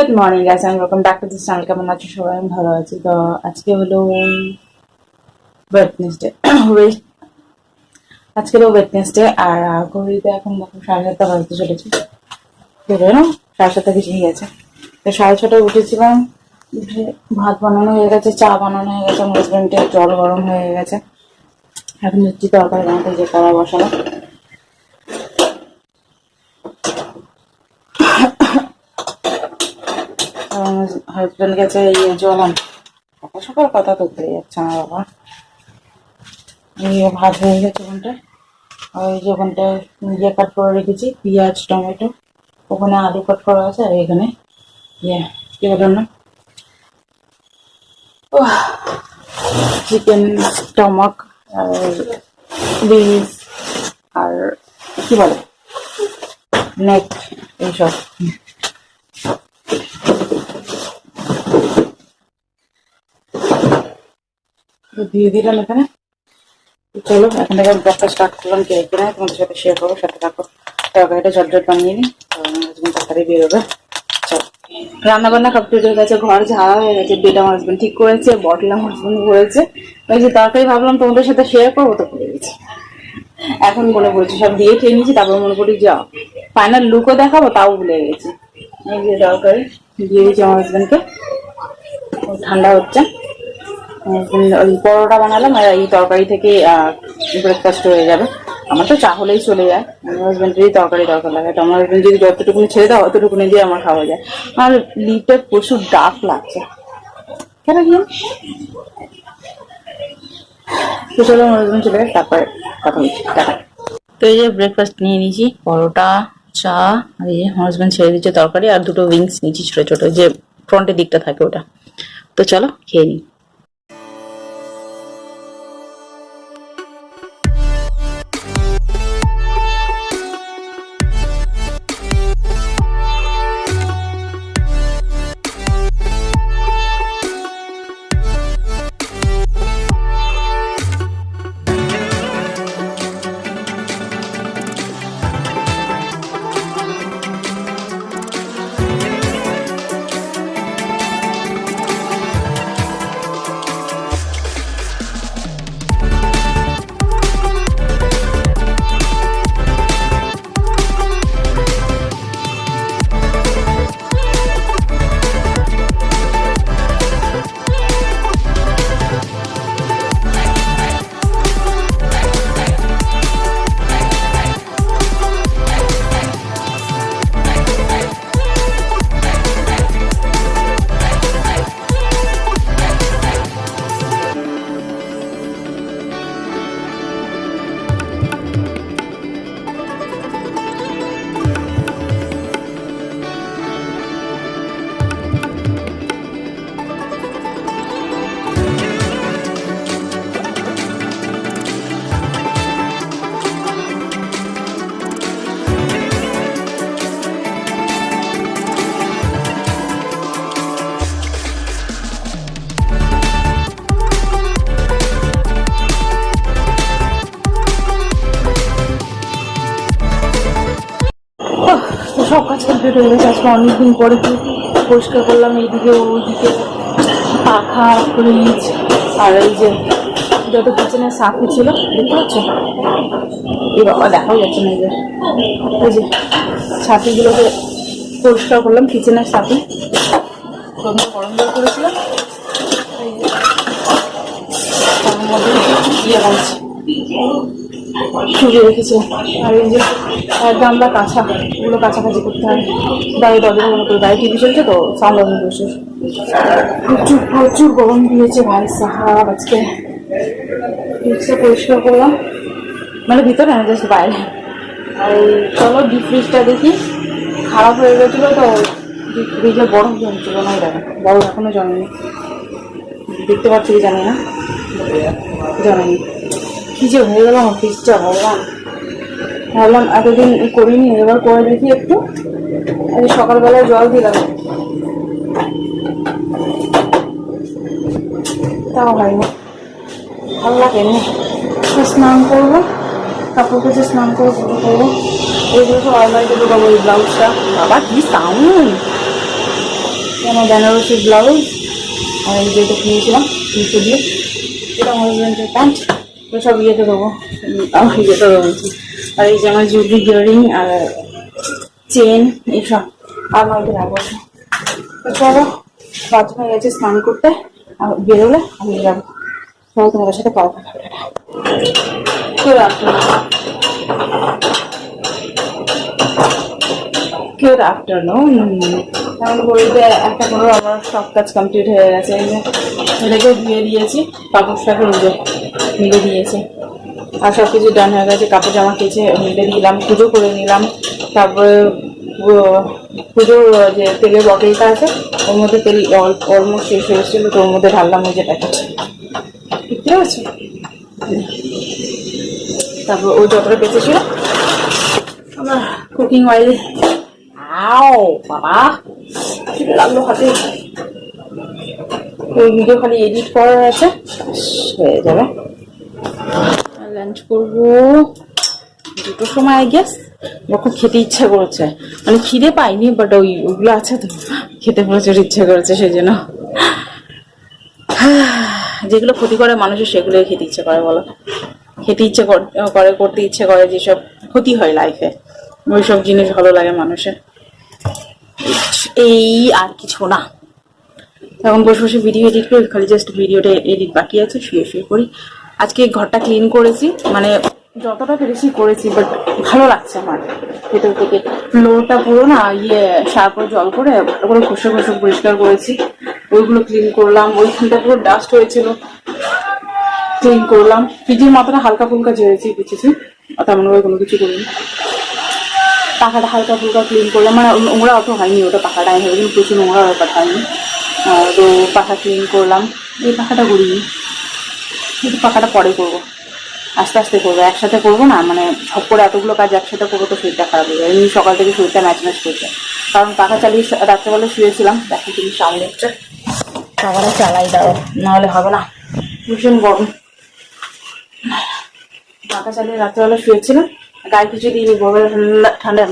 Good morning guys আমি welcome back to this channel কেমন আছো সবাই? আমি ভালো আছি। তো আজকে হলো ওয়েটনেসডে আজকে হলো ওয়েটনেসডে আর ঘড়িতে এখন দেখো সাড়ে সাতটা বাজতে চলেছে। না সাড়ে সাতটা কিছুই গেছে। তো সাড়ে ছটায় উঠেছিলাম, উঠে ভাত বানানো হয়ে গেছে, চা বানানো হয়ে গেছে, আমার জল গরম হয়ে গেছে। এখন হচ্ছে তরকারি বানাতে যে কড়া বসানো হাজবেন্ড গেছে ইয়ে জলাম সকাল সকাল কথা তুলতে যাচ্ছে না বাবা। ইয়ে ভাত হয়ে গেছে ওখানটায়। ওই যে ওখানটায় ইয়ে কাট করে রেখেছি, পেঁয়াজ, টমেটো। ওখানে আলু কাট করা আছে আর এখানে ইয়ে কি বলেন না চিকেন স্টমাক আর বিনস আর কি বলে? নেক এইসব। দিয়ে দিলাম এখানে। চলো, এখন থেকে ব্রেকফাস্ট স্টার্ট করলাম। কে এখানে তোমাদের সাথে শেয়ার করব, সাথে থাকো। তরকারিটা ঝটঝট বানিয়ে নিই হাজবেন্ড তাড়াতাড়ি বেরোবে চলো। রান্না বান্না কমপ্লিট হয়ে গেছে, ঘর ঝাড়া হয়ে গেছে বেড আমার হাজবেন্ড ঠিক করেছে বটল আমার হাজবেন্ড করেছে। ওই যে তরকারি ভাবলাম তোমাদের সাথে শেয়ার করব, তো করে গেছি এখন মনে পড়েছে, সব দিয়ে খেয়ে নিয়েছি, তারপর মনে করি যাও। ফাইনাল লুকও দেখাবো, তাও ভুলে গেছি। এই যে তরকারি, দিয়ে দিয়েছি আমার হাজবেন্ডকে ঠান্ডা হচ্ছে। ওই পরোটা বানালাম আর এই তরকারি থেকে ব্রেকফাস্ট হয়ে যাবে। আমার তো চা হলেই চলে যায়। আমার হাজব্যান্ডেরই তরকারি দরকার লাগে। তো আমার হাজব্যান্ড যদি যতটুকুনি ছেড়ে দাও, অতটুকুনি দিয়ে আমার খাওয়া যায়। আর লিপটা প্রচুর ডাক লাগছে। কেন কি তো চলো আমার হাজব্যান্ড চলে গেছে তারপর কথা বলছি। টাটা। তো এই যে ব্রেকফাস্ট নিয়ে নিয়েছি, পরোটা, চা, আর এই যে হাজব্যান্ড ছেড়ে দিচ্ছে তরকারি, আর দুটো উইংস নিয়েছি ছোট ছোট যে ফ্রন্টের দিকটা থাকে ওটা। তো চলো, খেয়ে নিই। সব কাজ কমপ্লিট হয়ে গেছে। আজকে অনেকদিন পরে পরিষ্কার করলাম, এইদিকে ওইদিকে পাখা ফ্রিজ আর এই যে যত কিচেনের সাফি ছিল, দেখতে পাচ্ছ? এই বাবা, দেখাও যাচ্ছে না এই যে। যে ছাতিগুলোকে পরিষ্কার করলাম কিচেনের সাথে গরম গরম জল করেছিলাম। তার মধ্যে ইয়ে সুজি রেখেছে। আর এই যে গামলা কাঁচা, ওগুলো কাছাকাছি করতে হয়। দাঁড়িয়ে দরজা মনে করে গাড়ি টিভি চলছে তো সাউন্ড বসে। প্রচুর প্রচুর গরম দিয়েছে ভাই, সাহাব আজকে। ফ্রিজটা পরিষ্কার করলাম। মানে ভিতরে না জাস্ট বাইরে। আর এই, চলো ডিপ ফ্রিজটা দেখি। খারাপ হয়ে গেছিল তো ডিপ ফ্রিজে বরফ জমছিল না দেখো বরফ এখনও জমেনি। দেখতে পাচ্ছি কি জানি না। জানি কি যে হয়ে গেল, আমার ফ্রিজটা ভগবান ভাবলাম এতদিন করিনি, এবার করে দেখি একটু। আজ সকালবেলায় জল দিলাম। তাও হয়নি। ভালো লাগেনি। স্নান করব, কাপড় কেচে স্নান করে পুজো করব। এইগুলো সব আলমারিতে ঢুকাবো এই ব্লাউজটা। বাবা, কি সাউন্ড কেন বেনারসি ব্লাউজ? আমি যেটা কিনেছিলাম তিনশো দিয়ে। এটা আমার প্যান্ট সব ইয়েতে দেবো। ইয়েতে দেবো। আর এই যে আমার জুয়েলারি ইয়ারিং আর চেন এইসব আর নয়তো রাখব। তো চলো, বাথরুমে গেছে স্নান করতে। আর বেরোলে আমি যাব। চলো তোমাদের সাথে পাওয়া কেউ রাখবে না। গুড আফটারনুন এখন বলতে একটা করে আমার সব কাজ কমপ্লিট হয়ে গেছে। এই যে এটাকে ধুয়ে দিয়েছি। কাপড়টাকে নিজে মিলে দিয়েছে। আর সব কিছু ডান হয়ে গেছে, কাপড় জামা কেচে মিলে দিলাম, পুজো করে নিলাম। তারপরে পুজোর যে তেলের বটলটা আছে, ওর মধ্যে তেল অলমোস্ট শেষ হয়ে এসেছিল, তো ওর মধ্যে ঢাললাম ওই যে প্যাকেট দেখতে পাচ্ছ? তারপর ও যতটা বেঁচেছিল আমার কুকিং অয়েল আও, বাবা লাগল হাতে। ওই ভিডিও খালি এডিট করার আছে হয়ে যাবে। লাঞ্চ করব দুটোর সময় আই গেস খুব খেতে ইচ্ছা করেছে। মানে খিদে পাইনি বাট ওই ওগুলো আছে তো। খেতে প্রচুর ইচ্ছা করেছে, সেই জন্য। যেগুলো ক্ষতি করে মানুষের, সেগুলোই খেতে ইচ্ছে করে, বলো। খেতে ইচ্ছে করে করতে ইচ্ছে করে যেসব ক্ষতি হয় লাইফে ওইসব জিনিস ভালো লাগে মানুষের। এই আর কিছু না। এখন বসে বসে ভিডিও এডিট করি, খালি জাস্ট ভিডিওটা এডিট বাকি আছে, শুয়ে শুয়ে করি। আজকে ঘরটা ক্লিন করেছি মানে যতটা পেরেছি করেছি বাট ভালো লাগছে আমার। ভেতর থেকে ফ্লোরটা পুরো না ইয়ে সার করে জল করে করে ঘষে ঘষে পরিষ্কার করেছি। ওইগুলো ক্লিন করলাম, ওইখানটা পুরো ডাস্ট হয়েছিল। ক্লিন করলাম। ফ্রিজের মাথাটা হালকা ফুলকা ঝেড়েছি, বুঝেছি? তেমন করে কোনো কিছু করিনি। পাখাটা হালকা ফুলকা ক্লিন করলাম। মানে নোংরা অত হয়নি, ওটা পাখাটাই হয়ে কিন্তু প্রচুর নোংরা ব্যাপার হয়নি। তো পাখা ক্লিন করলাম। এই পাখাটা করিনি। কিন্তু পাখাটা পরে করব। আস্তে আস্তে করব, একসাথে করব না মানে সব করে এতগুলো কাজ একসাথে করব তো শরীরটা খারাপ হয়ে যাবে। এমনি সকাল থেকে শরীরটা ম্যাচ ম্যাচ করছে। কারণ পাখা চালিয়ে রাত্রেবেলা শুয়েছিলাম, দেখো তুমি সামনে হচ্ছে পাখাটা চালাই দাও, নাহলে হবে না। ভীষণ গরম। পাখা চালিয়ে রাত্রেবেলা শুয়েছিলাম, গায়ে কিছু দিইনি, ভোরবেলা ঠান্ডা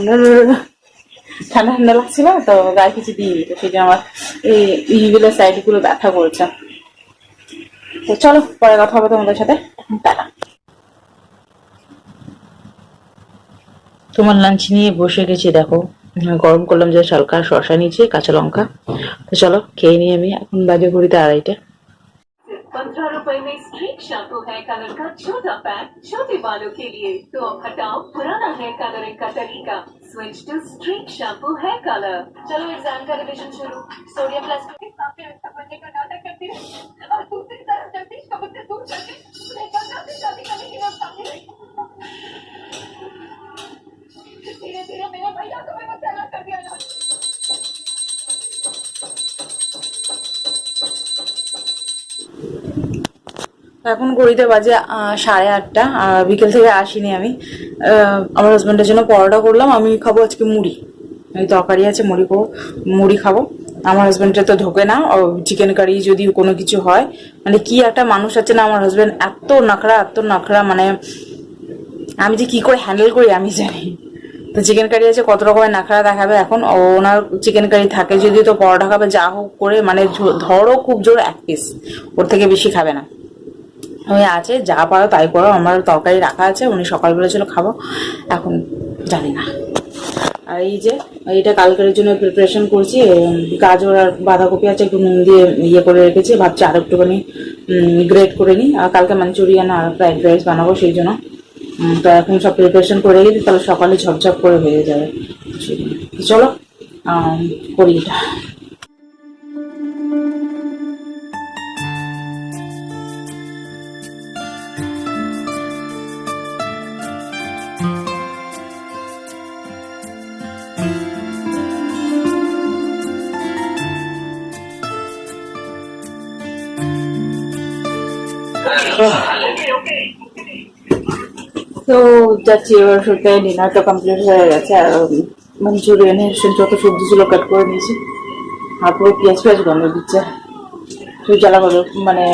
ঠান্ডা ঠান্ডা লাগছিল, তো গায়ে কিছু দিইনি, তো সেই জন্য আমার এই ইগুলো সাইডগুলো ব্যথা করছে। তো চলো পরে কথা হবে তোমাদের সাথে টাটা তোমার লাঞ্চ নিয়ে বসে গেছি দেখো হ্যাঁ, গরম করলাম যে হালকা শসা নিয়েছি কাঁচা লঙ্কা তো চলো খেয়ে নিই আমি এখন বাজে ঘড়িতে আড়াইটে पंद्रह रुपए में स्ट्रीक शैम्पू हेयर कलर का छोटा पैक छोटे बालों के लिए तो अब हटाओ पुराना हेयर कलरिंग का तरीका switch to streak shampoo hair colour चलो एग्जाम का रिविजन शुरू सोडियम प्लस এখন ঘড়িতে বাজে সাড়ে আটটা বিকেল থেকে আসিনি আমি। আমার হাজব্যান্ডের জন্য পরোটা করলাম, আমি খাব আজকে মুড়ি। এই তরকারি আছে, মুড়ি খাব মুড়ি খাব। আমার হাজব্যান্ডের তো ঢোকে না চিকেন কারি যদি কোনো কিছু হয়। মানে কি একটা মানুষ আছে না, আমার হাজব্যান্ড এত নাখড়া এত নাখড়া মানে আমি যে কি করে হ্যান্ডেল করি আমি জানি। তো চিকেন কারি আছে, কত রকমের নাখড়া দেখাবে এখন। ওনার চিকেন কারি থাকে যদি তো পরোটা খাবে, যা হোক করে মানে ধরো খুব জোর এক পিস ওর থেকে বেশি খাবে না। ওই আছে, যা পারো তাই করো। আমার তরকারি রাখা আছে, উনি সকালবেলা ছিল, খাব। এখন জানি না। আর এই যে এটা কালকের জন্য প্রিপারেশন করছি গাজর আর বাঁধাকপি আছে, একটু নুন দিয়ে ইয়ে করে রেখেছি, ভাবছি আর একটুখানি গ্রেট করে নিই। আর কালকে মাঞ্চুরিয়ান আর ফ্রাইড রাইস বানাবো সেই জন্য। তো এখন সব প্রিপারেশন করে রেখেছি তাহলে সকালে ঝপঝপ করে হয়ে যাবে। চলো করি এটা। তো যাচ্ছি এবার সত্যি ডিনার তো কমপ্লিট হয়ে গেছে, আর মাঞ্চুরিয়ানের যত সবজি ছিল কাট করে নিয়েছি। আর পুরো পেঁয়াজ পেঁয়াজ গন্ধ দিচ্ছে। তুই জ্বালা করো মানে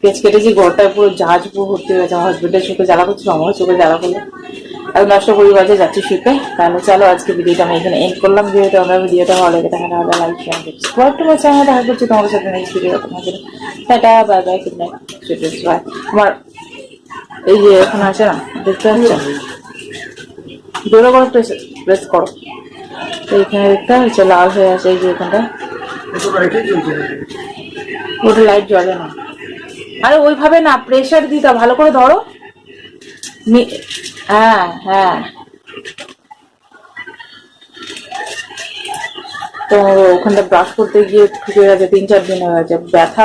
পেঁয়াজ কেটেছি ঘরটায় পুরো জাহাজ পুরো ভর্তি হয়ে গেছে, আমার হাজবেন্ডের চোখে জ্বালা করছিল, আমারও চোখে জ্বালা করল। আর নষ্ট বাজে যাচ্ছি শুতে তাহলে চলো আজকে ভিডিওটা আমি এখানে এন্ড করলাম যেহেতু আমরা ভিডিওটা ভালো লেগে তাহলে লাইক শেয়ার করছি। পরের তোমার চ্যানেলে দেখা করছি তোমাদের সাথে নেক্সট ভিডিও জন্য tata bye bye good night আমার এই যে এখন আছে না, দেখতে পাচ্ছ? জোরে করে প্রেস প্রেস করো। এইখানে দেখতে হচ্ছে লাল হয়ে আছে এই যে এখানটা। ওটা লাইট জ্বলে না। আরে ওইভাবে না প্রেশার দিতে ভালো করে ধরো। হ্যাঁ হ্যাঁ। তো ওখানটা ব্রাশ করতে গিয়ে ঠুকে গেছে, তিন চার দিন হয়ে গেছে। ব্যথা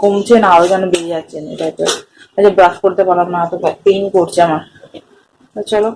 কমছে না, আরও যেন বেরিয়ে যাচ্ছে না এটা আচ্ছা ব্রাশ করতে পারলাম না এত পেইন করছে আমার। চলো।